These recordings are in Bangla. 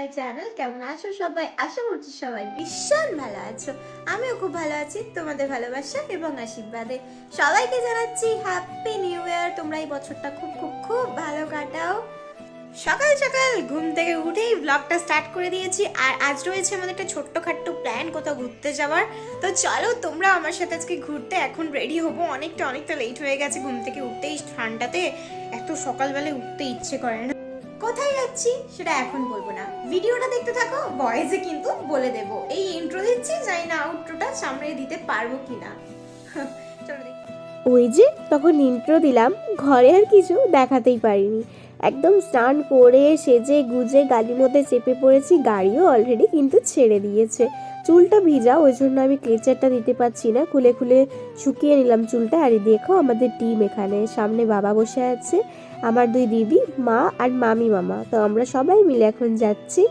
মাই চ্যানেল, কেমন আছো সবাই? আশা করছি সবাই ভীষণ ভালো আছো। আমিও খুব ভালো আছি, তোমাদের ভালোবাসা এবং আশীর্বাদে। সবাইকে জানাচ্ছি হ্যাপি নিউ ইয়ার তোমরা এই বছরটা খুব খুব খুব ভালো কাটাও। সকাল সকাল ঘুম থেকে উঠেই ব্লগটা স্টার্ট করে দিয়েছি। আর আজ রয়েছে আমাদের একটা ছোট্ট খাট্ট প্ল্যান কোথাও ঘুরতে যাওয়ার। তো চলো, তোমরা আমার সাথে আজকে ঘুরতে এখন রেডি হব। অনেকটা অনেকটা লেট হয়ে গেছে ঘুম থেকে উঠতেই ঠান্ডাতে এত সকালবেলায় উঠতে ইচ্ছে করে না। কোথায় যাচ্ছি সেটা এখন বলব না। ভিডিওটা দেখতে থাকো ভয়েসে কিন্তু বলে দেবো। এই ইন্ট্রো দিচ্ছি, জানি না আউটরোটা সামনে দিতে পারব কিনা। ওই যে, তখন ইন্ট্রো দিলাম, ঘরে আর কিছু দেখাতেই পারিনি। একদম স্নান করে সেজে গুজে গাড়ির মধ্যে চেপে পড়েছি, গাড়িও অলরেডি কিন্তু ছেড়ে দিয়েছে। চুলটা ভিজা, ওই জন্য আমি ক্লেচারটা দিতে পারছি না। খুলে খুলে শুকিয়ে নিলাম চুলটা, আর দেখো আমাদের টিম এখানে। সামনে বাবা বসে আছে আমার দুই দিদি, মা আর মামি মামা। তো আমরা সবাই মিলে এখন যাচ্ছি।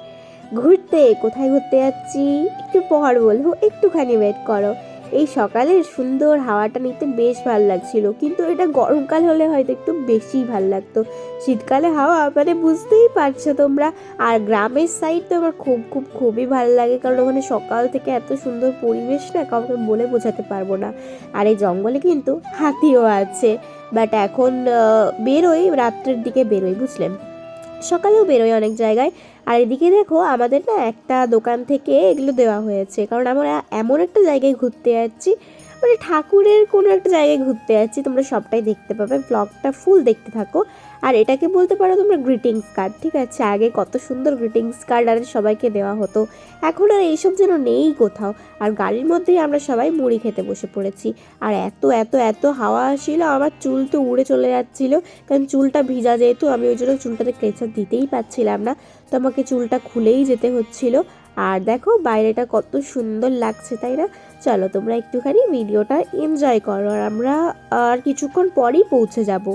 ঘুরতে, কোথায় ঘুরতে যাচ্ছি? একটু পর বলব, একটুখানি ওয়েট করো। এই সকালের সুন্দর হাওয়াটা নিতে বেশ ভালো লাগছিল, কিন্তু এটা গরমকাল হলে হয়তো একটু বেশি ভালো লাগতো। শীতকালে হাওয়া মানে বুঝতেই পারছ তোমরা। আর গ্রামের সাইড তো আমার খুব খুব, খুবই ভালো লাগে, কারণ ওখানে সকাল থেকে এত সুন্দর পরিবেশ না কাউকে বলে বোঝাতে পারব না। আর এই জঙ্গলে কিন্তু হাতিও আছে। বাট এখন বেরোই, রাত্রের দিকে বেরোই বুঝলেন সকালেও বেরোয় অনেক জায়গায়। আর এদিকে দেখো আমাদের না একটা দোকান থেকে এগুলো দেওয়া হয়েছে। কারণ আমরা এমন একটা জায়গায় ঘুরতে যাচ্ছি মানে ঠাকুরের কোনো একটা জায়গায় ঘুরতে যাচ্ছি, তোমরা সবটাই দেখতে পাবে। ব্লগটা ফুল দেখতে থাকো। আর এটাকে বলতে পারো তোমরা গ্রিটিংস কার্ড ঠিক আছে? আগে কত সুন্দর গ্রিটিংস কার্ড আর সবাইকে দেওয়া হতো। এখন আর এইসব যেন নেই কোথাও। আর গাড়ির মধ্যেই আমরা সবাই মুড়ি খেতে বসে পড়েছি। আর এত এত এত হাওয়া আসছিল, আমার চুল তো উড়ে চলে যাচ্ছিল। কারণ চুলটা ভিজা যেহেতু, আমি ওই জন্য চুলটাতে ক্লেচার দিতেই পারছিলাম না। তো আমাকে চুলটা খুলেই যেতে হচ্ছিল। আর দেখো বাইরেটা কত সুন্দর লাগছে, তাই না? চলো তোমরা একটুখানি ভিডিওটা এনজয় করো আর আমরা আর কিছুক্ষণ পরেই পৌঁছে যাব।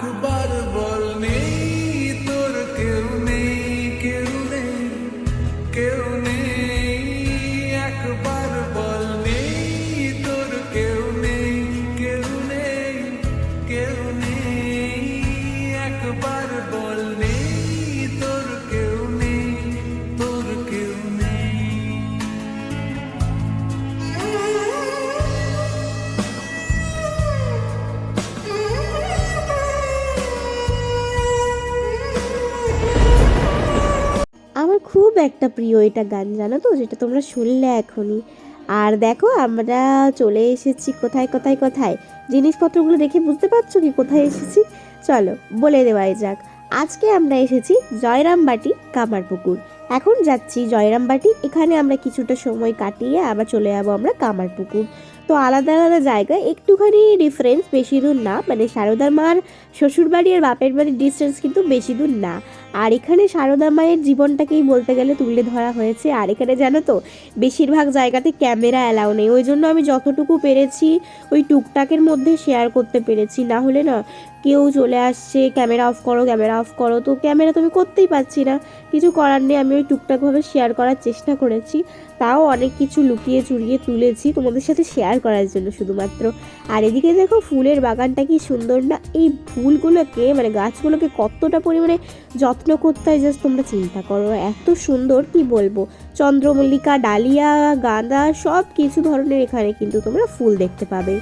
একবার বল একটা প্রিয় এটা গান জানো তো, যেটা তোমরা শুনলে এখনই। আর দেখো, আমরা চলে এসেছি কোথায় কোথায় কোথায়? জিনিসপত্রগুলো দেখে বুঝতে পারছ কি কোথায় এসেছি? চলো, বলে দেওয়াই যাক। আজকে আমরা এসেছি জয়রামবাটি কামারপুকুর এখন যাচ্ছি জয়রামবাটি, এখানে আমরা কিছুটা সময় কাটিয়ে আবার চলে যাব আমরা কামারপুকুর তো আলাদা আলাদা জায়গায় একটুখানি ডিফারেন্স বেশি দূর না। মানে সারদা মার শ্বশুরবাড়ি আর বাপের বাড়ির ডিস্টেন্স কিন্তু বেশি দূর না। আর এখানে সারদা মায়ের জীবনটাকেই বলতে গেলে তুলে ধরা হয়েছে। আর এখানে জানো তো, বেশিরভাগ জায়গাতে ক্যামেরা অ্যালাউ নেই। ওই জন্য আমি যতটুকু পেরেছি ওই টুকটাকের মধ্যে শেয়ার করতে পেরেছি। না হলে না কেউ চলে আসছে, ক্যামেরা অফ করো, ক্যামেরা অফ করো। তো ক্যামেরা তো আমি করতেই পারছি না। কিছু করার নেই। আমি ওই টুকটাকভাবে শেয়ার করার চেষ্টা করেছি। তাও অনেক কিছু লুকিয়ে চুরিয়ে তুলেছি তোমাদের সাথে শেয়ার করার জন্য শুধুমাত্র। আর এদিকে দেখো ফুলের বাগানটা কি সুন্দর না, এই ফুলগুলোকে মানে গাছগুলোকে কতটা পরিমাণে যত্ন করতে হয় জাস্ট তোমরা চিন্তা করো। এত সুন্দর, কি বলব? চন্দ্রমল্লিকা, ডালিয়া, গাঁদা সব কিছু ধরনের এখানে কিন্তু তোমরা ফুল দেখতে পাবে।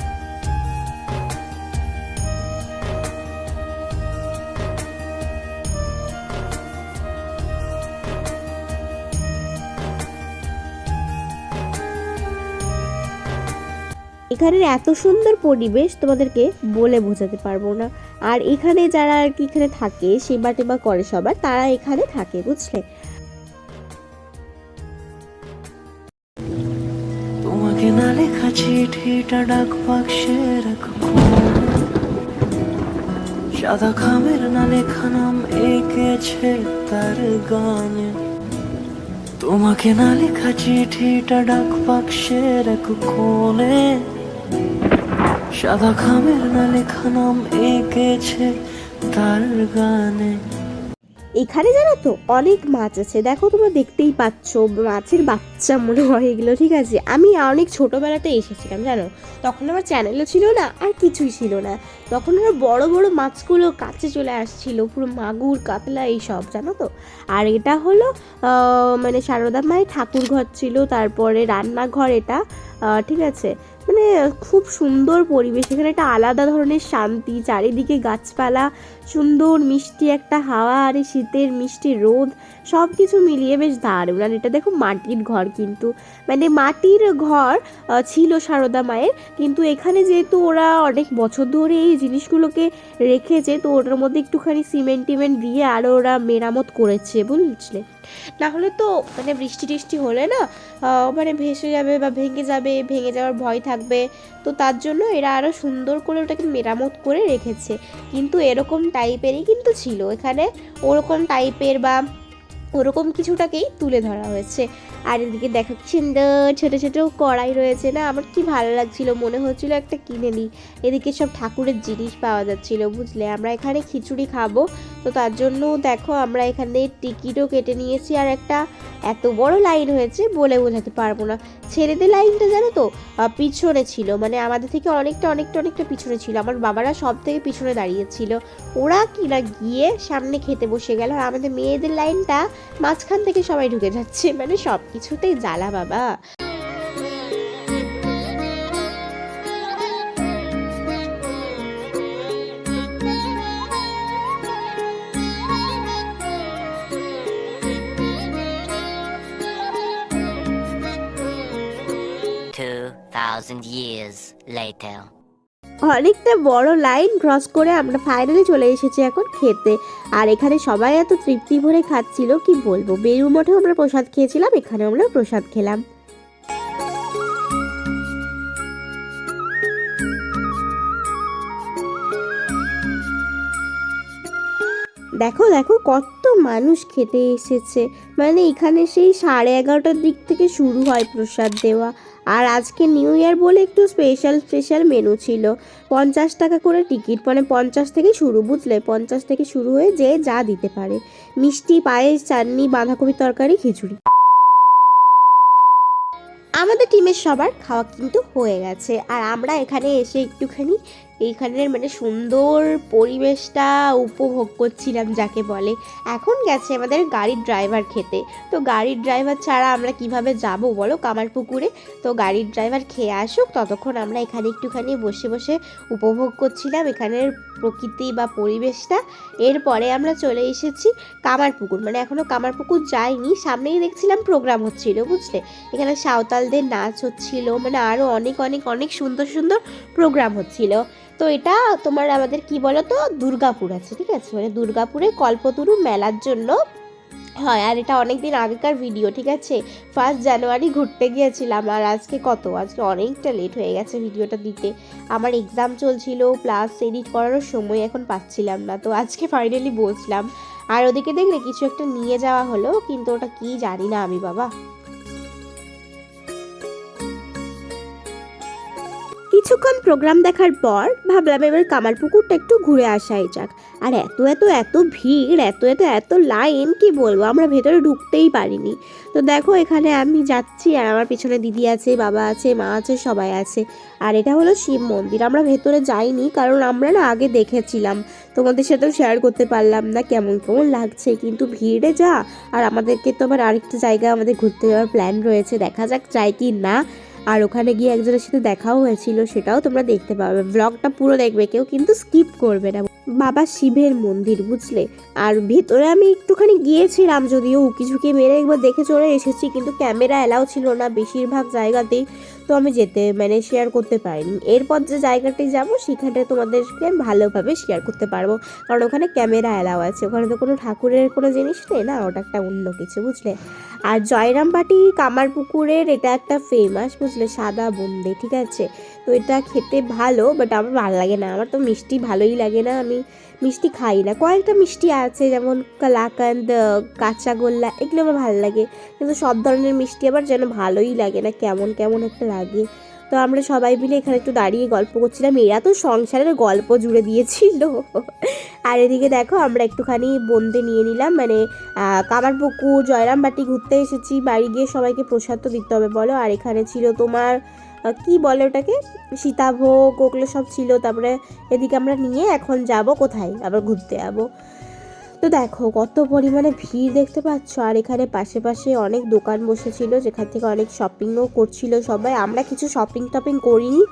এখানের এত সুন্দর পরিবেশ তোমাদেরকে বলে বোঝাতে পারব না। আর এখানে যারা আর কি এখানে থাকে, সেবা টেবা করে সবার, তারা এখানে থাকে, বুঝলে? তোমাকে না লেখা চিঠিটা ডাক বাক্সে রাখো সাদা খামের না লেখা নাম এঁকেছে তার গানে। তোমাকে না লেখা চিঠিটা ডাক বাক্সে রাখো কোণে সাদা খামের লেখা নাম এঁকেছে তার গানে। এখানে জানো তো অনেক মাছ আছে। দেখো তোমরা দেখতেই পাচ্ছ, মাছের বাচ্চা মনে হয় এগুলো, ঠিক আছে? আমি অনেক ছোটোবেলাতে এসেছিলাম, জানো? তখন আমার চ্যানেলও ছিল না, আর কিছুই ছিল না। তখন আমার বড় বড় মাছগুলো কাছে চলে আসছিল, পুরো মাগুর, কাতলা, এইসব, জানো তো? আর এটা হলো মানে সারদা মায়ের ঠাকুর ঘর ছিল, তারপরে রান্নাঘর এটা ঠিক আছে? মানে খুব সুন্দর পরিবেশ। এখানে একটা আলাদা ধরনের শান্তি, চারিদিকে গাছপালা, সুন্দর মিষ্টি একটা হাওয়া, আর এই শীতের মিষ্টি রোদ সব কিছু মিলিয়ে বেশ দারুণ। আর এটা দেখো মাটির ঘর কিন্তু। মানে মাটির ঘর ছিল সারদা মায়ের, কিন্তু এখানে যেহেতু ওরা অনেক বছর ধরে এই জিনিসগুলোকে রেখেছে, তো ওটার মধ্যে একটুখানি সিমেন্ট টিমেন্ট দিয়ে আরও ওরা মেরামত করেছে, বুঝলে? না হলে তো মানে বৃষ্টি টিষ্টি হলে না মানে ভেসে যাবে বা ভেঙে যাবে, ভেঙে যাওয়ার ভয় থাকবে। তো তার জন্য এরা আরও সুন্দর করে ওটাকে মেরামত করে রেখেছে। কিন্তু এরকম টাইপেরই কিন্তু ছিল। এখানে ওরকম টাইপের বা ওরকম কিছুটাকেই তুলে ধরা হয়েছে। আর এদিকে দেখো কি সুন্দর ছোটো ছোটো কড়াই রয়েছে না? আমার কি ভালো লাগছিল, মনে হচ্ছিল একটা কিনে নিই। এদিকে সব ঠাকুরের জিনিস পাওয়া যাচ্ছিল, বুঝলে? আমরা এখানে খিচুড়ি খাব, তো তার জন্য দেখো আমরা এখানে টিকিটও কেটে নিয়েছি আর একটা এত বড় লাইন হয়েছে বলে বোঝাতে পারব না। ছেলেদের লাইনটা জানো তো? পিছনে ছিল মানে আমাদের থেকে অনেকটা অনেকটা অনেকটা পিছনে ছিল। আমার বাবারা সব থেকে পিছনে দাঁড়িয়েছিল। ওরা কিনা গিয়ে সামনে খেতে বসে গেল। আর আমাদের মেয়েদের লাইনটা মাঝখান থেকে সবাই ঢুকে যাচ্ছে মানে সব কিছুতেই জ্বালা বাবা thousand years later. অনেকটা বড় লাইন ক্রস করে আমরা ফাইনালি চলে এসেছি এখন খেতে। আর এখানে সবাই এত তৃপ্তি ভরে খাচ্ছিল, কি বলব? বেরু মঠেও আমরা প্রসাদ খেয়েছিলাম এখানে আমরা প্রসাদ খেলাম। দেখো দেখো, কত মানুষ খেতে এসেছে। মানে এখানে সেই সাড়ে এগারোটার দিক থেকে শুরু হয় প্রসাদ দেওয়া। আর আজকে নিউ ইয়ার বলে একটু স্পেশাল স্পেশাল মেনু ছিল। পঞ্চাশ টাকা করে টিকিট মানে পঞ্চাশ থেকে শুরু, বুঝলে? পঞ্চাশ থেকে শুরু হয়ে যে যা দিতে পারে। মিষ্টি, পায়েস, চাটনি, বাঁধাকপি তরকারি, খিচুড়ি। আমাদের টিমের সবার খাওয়া কিন্তু হয়ে গেছে। আর আমরা এখানে এসে একটুখানি এইখানের মানে সুন্দর পরিবেশটা উপভোগ করছিলাম যাকে বলে। এখন গেছে আমাদের গাড়ির ড্রাইভার খেতে। তো গাড়ির ড্রাইভার ছাড়া আমরা কীভাবে যাব বলো? কামারপুকুরে তো গাড়ির ড্রাইভার খেয়ে আসুক, ততক্ষণ আমরা এখানে একটুখানি বসে বসে উপভোগ করছিলাম এখানের প্রকৃতি বা পরিবেশটা। এরপরে আমরা চলে এসেছি কামারপুকুর মানে এখনও কামারপুকুর যাইনি, সামনেই দেখছিলাম প্রোগ্রাম হচ্ছিল, বুঝলে? এখানে সাঁওতালদের নাচ হচ্ছিল মানে আরও অনেক অনেক অনেক সুন্দর সুন্দর প্রোগ্রাম হচ্ছিল। তো এটা তোমার আমাদের কি বলো তো দুর্গাপুর আছে, ঠিক আছে? মানে দুর্গাপুরে কল্পতরু মেলার জন্য হয়। আর এটা অনেক দিন আগেকার ভিডিও ঠিক আছে? ফার্স্ট জানুয়ারি ঘুরতে গিয়েছিলাম। আর আজকে কত? আজকে অনেকটা লেট হয়ে গেছে ভিডিওটা দিতে। আমার এক্সাম চলছিল প্লাস এডিট করারও সময় এখন পাচ্ছিলাম না। তো আজকে ফাইনালি বসলাম। আর ওদিকে দেখলে কিছু একটা নিয়ে যাওয়া হলো, কিন্তু ওটা কি জানি না আমি, বাবা। কিছুক্ষণ প্রোগ্রাম দেখার পর ভাবলাম এবার কামারপুকুরটা একটু ঘুরে আসাই যাক। আর এত এত এত ভিড়, এত এত এত লাইন কি বলব? আমরা ভেতরে ঢুকতেই পারিনি। তো দেখো, এখানে আমি যাচ্ছি আর আমার পিছনে দিদি আছে, বাবা আছে, মা আছে, সবাই আছে। আর এটা হলো শিব মন্দির। আমরা ভেতরে যাইনি কারণ আমরা না আগে দেখেছিলাম। তোমাদের সাথেও শেয়ার করতে পারলাম না কেমন কেমন লাগছে, কিন্তু ভিড়ে যা। আর আমাদেরকে তো আবার আরেকটা জায়গা আমাদের ঘুরতে যাওয়ার প্ল্যান রয়েছে। দেখা যাক যাই কি না। আর ওখানে গিয়ে একজনের সাথে দেখাও হয়েছিল, সেটাও তোমরা দেখতে পাবে। ব্লগটা পুরো দেখবে, কেউ কিন্তু স্কিপ করবে না। বাবা শিবের মন্দির, বুঝলে? আর ভেতরে আমি একটুখানি গিয়েছিলাম, যদিও উকি ঝুঁকি মেরে একবার দেখে চলে এসেছি, কিন্তু ক্যামেরা অ্যালাউ ছিল না। বেশিরভাগ জায়গাতেই তো আমি যেতে মানে শেয়ার করতে পারিনি। এরপর যে জায়গাটি যাব সেখানে তোমাদেরকে আমি ভালোভাবে শেয়ার করতে পারব। কারণ ওখানে ক্যামেরা অ্যালাও আছে। ওখানে তো কোনো ঠাকুরের কোনো জিনিস নেই না? ওটা একটা অন্য কিছু, বুঝলে? আর জয়রামবাটি কামারপুকুরের এটা একটা ফেমাস বুঝলে? সাদা বোন্দে, ঠিক আছে? তো এটা খেতে ভালো বাট আমার ভালো লাগে না। আমার তো মিষ্টি ভালোই লাগে না। আমি মিষ্টি খাই না। কয়েকটা মিষ্টি আছে যেমন কালাকান্দ কাঁচাগোল্লা এগুলো আমার ভালো লাগে। কিন্তু সব ধরনের মিষ্টি আবার যেন ভালোই লাগে না কেমন কেমন একটা লাগে। তো আমরা সবাই মিলে এখানে একটু দাঁড়িয়ে গল্প করছিলাম। এরা তো সংসারের গল্প জুড়ে দিয়েছিল। আর এদিকে দেখো আমরা একটুখানি বন্দে নিয়ে নিলাম। মানে আহ, কামারপুকুর জয়রামবাটি ঘুরতে এসেছি। বাড়ি গিয়ে সবাইকে প্রসাদ তো দিতে হবে বলো। আর এখানে ছিল তোমার কি বলে ওটাকে? সীতাভোগ, ওগুলো সব ছিল। তারপরে এদিকে আমরা নিয়ে এখন যাব কোথায়? আবার ঘুরতে যাব। তো দেখো, কত পরিমাণে ভিড় দেখতে পাচ্ছ। আর এখানে পাশে পাশে অনেক দোকান বসেছিল, যেখান থেকে অনেক শপিংও করছিল সবাই। আমরা কিছু শপিং টপিং করিনি।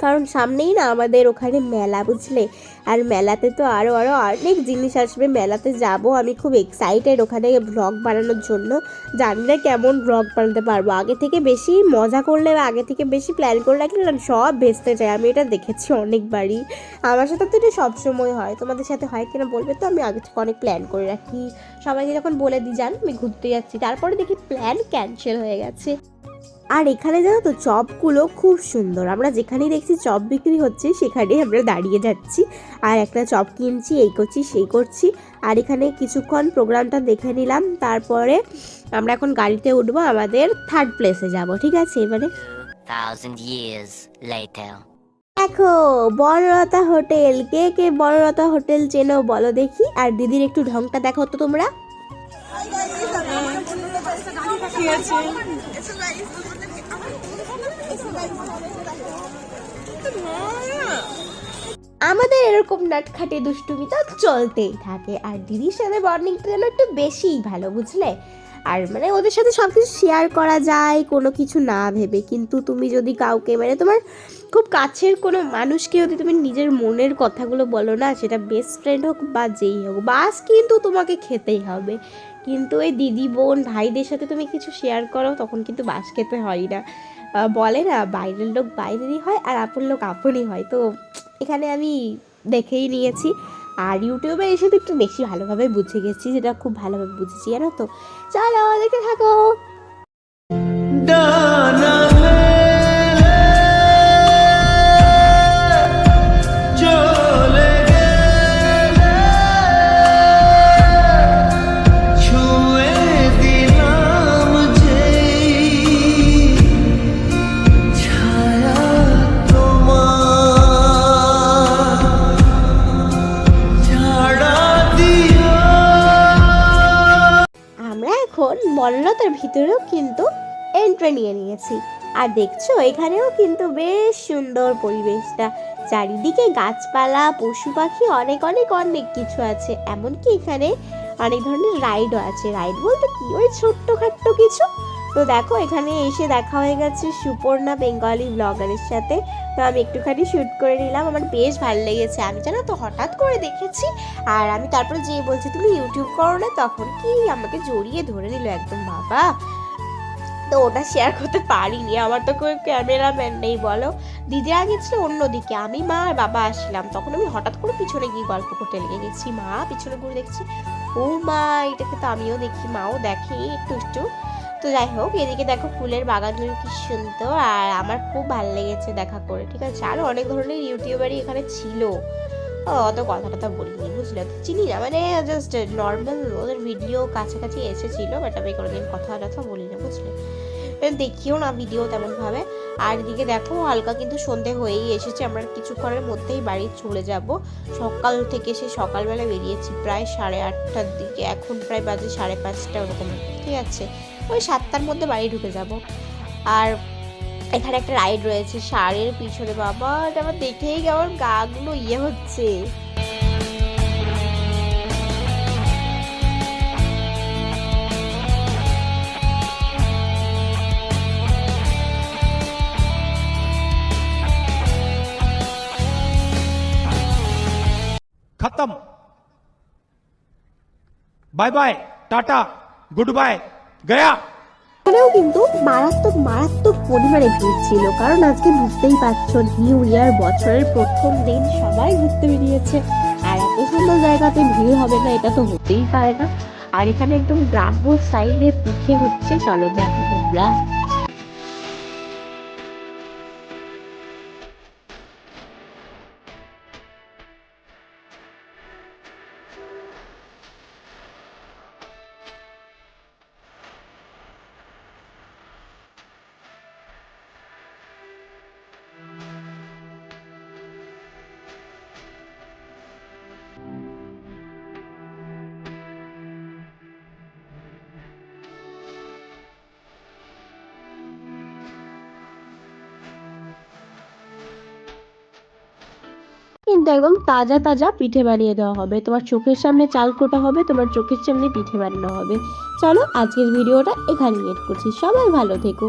কারণ সামনেই না আমাদের ওখানে মেলা, বুঝলে? আর মেলাতে তো আরও আরও অনেক জিনিস আসবে। মেলাতে যাব আমি খুব এক্সাইটেড ওখানে ব্লগ বানানোর জন্য। জানি না কেমন ব্লগ বানাতে পারব। আগে থেকে বেশি মজা করলে বা আগে থেকে বেশি প্ল্যান করে রাখলে না সব ভেস্তে যায়। আমি এটা দেখেছি অনেকবারই। আমার সাথে তো এটা সবসময় হয়। তোমাদের সাথে হয় কিনা বলবে তো? আমি আগে থেকে অনেক প্ল্যান করে রাখি। সবাইকে যখন বলে দিই যান আমি ঘুরতে যাচ্ছি। তারপরে দেখি প্ল্যান ক্যান্সেল হয়ে গেছে। আর এখানে জানো তো চপগুলো খুব সুন্দর। আমরা যেখানেই দেখছি চপ বিক্রি হচ্ছে সেখানেই আমরা দাঁড়িয়ে যাচ্ছি। আর একটা চপ কিনছি এই করছি সেই করছি। আর এখানে কিছুক্ষণ প্রোগ্রামটা দেখে নিলাম। তারপরে আমরা এখন গাড়িতে উঠবো আমাদের থার্ড প্লেসে যাব ঠিক আছে এবারে? 2000 years later. দেখো বনলতা হোটেল। কে কে বনলতা হোটেল চেনো বলো দেখি। আর দিদির একটু ঢংটা দেখো তো তোমরা। আমাদের এরকম নাটখাটে দুষ্টুমি তো চলতেই থাকে। আর দিদির সাথে বর্নিংটা যেন একটু বেশিই ভালো, বুঝলে? আর মানে ওদের সাথে সব কিছু শেয়ার করা যায়, কোনো কিছু না ভেবে। কিন্তু তুমি যদি কাউকে মানে তোমার খুব কাছের কোনো মানুষকে যদি তুমি নিজের মনের কথাগুলো বলো না, সেটা বেস্ট ফ্রেন্ড হোক বা যেই হোক, বাস কিন্তু তোমাকে খেতেই হবে। কিন্তু ওই দিদি বোন, ভাইদের সাথে তুমি কিছু শেয়ার করো, তখন কিন্তু বাস খেতে হয় না। বলে না, বাইরের লোক বাইরেরই হয় আর আপন লোক আপনই হয়। তো এখানে আমি দেখেই নিয়েছি। আর ইউটিউবে এসে তো একটু বেশি ভালোভাবে বুঝে গেছি, যেটা খুব ভালোভাবে বুঝেছি, জানো তো? চলো দেখতে থাকো। বনলতার ভিতরেও কিন্তু এন্ট্রি নিয়ে নিয়েছি। আর দেখছ, এখানেও কিন্তু বেশ সুন্দর পরিবেশটা। চারিদিকে গাছপালা, পশু পাখি, অনেক অনেক অনেক কিছু আছে। এমনকি এখানে অনেক ধরনের রাইডও আছে। রাইড বলতে কি? ওই ছোট্টখাট্ট কিছু তো দেখো, এখানে এসে দেখা হয়ে গেছে সুপর্ণা বেঙ্গলি ব্লগারের সাথে। তো আমি একটুখানি শ্যুট করে নিলাম, আমার বেশ ভালো লেগেছে। আমি জানো তো, হঠাৎ করে দেখেছি, আর আমি তারপরে যেয়ে বলছি, তুমি ইউটিউব করো না? তখন কি আমাকে জড়িয়ে ধরে নিল একদম বাবা। তো ওটা শেয়ার করতে পারিনি, আমার তো কোনো ক্যামেরাম্যান নেই, বলো। দিদি আগে ছিল অন্যদিকে, আমি মা আর বাবা আসলাম তখন আমি হঠাৎ করে পিছনে গিয়ে গল্প করতে লেগে গেছি, মা, পিছনে ঘুরে দেখছি। ও মা, এটাকে তো আমিও দেখি, মাও দেখে, একটু একটু। তো যাই হোক, এদিকে দেখো ফুলের বাগানগুলো কি সুন্দর আর আমার খুব ভালো লেগেছে দেখা করে, ঠিক আছে? আরও অনেক ধরনের ইউটিউবারই এখানে ছিল। অত কথা টথা বলিনি, বুঝলে তো? চিনি না মানে জাস্ট নর্মাল ওদের ভিডিও কাছাকাছি এসেছিল বাট আমি কোনোদিন কথা টথা বলি না বুঝলে দেখিও না ভিডিও তেমনভাবে। আর এদিকে দেখো, হালকা কিন্তু সন্ধে হয়েই এসেছে, আমরা কিছুক্ষণের মধ্যেই বাড়ি চলে যাব। সকাল থেকে সে সকালবেলা বেরিয়েছি, প্রায় সাড়ে আটটার দিকে, এখন প্রায় বাজে সাড়ে পাঁচটা, ওরকম, ঠিক আছে? ওই সাতটার মধ্যে বাড়ি ঢুকে যাব আর এখানে একটা রাইড রয়েছে ষাঁড়ের পিছনে বাবা এটা আমার দেখেই কেমন গাগুলো ইয়ে হচ্ছে खत्म bye bye tata goodbye गया এখানেও কিন্তু মারাত্মক মারাত্মক পরিমাণে ভিড় ছিল। কারণ আজকে বুঝতেই পারছ, নিউ ইয়ার বছরের প্রথম দিন সবাই ঘুরতে বেরিয়েছে। আর এত সুন্দর জায়গাতে ভিড় হবে না, এটা তো হতেই পারে না। আর এখানে একদম গ্রাম্য সাইডে পিঠে হচ্ছে। চলো দেখো তোমরা। কিন্তু একদম তাজা তাজা পিঠে বানিয়ে দেওয়া হবে। তোমার চোখের সামনে চাল কোটা হবে, তোমার চোখের সামনে পিঠে বানানো হবে। চলো আজকের ভিডিওটা এখানেই এড করছি। সবাই ভালো থেকো।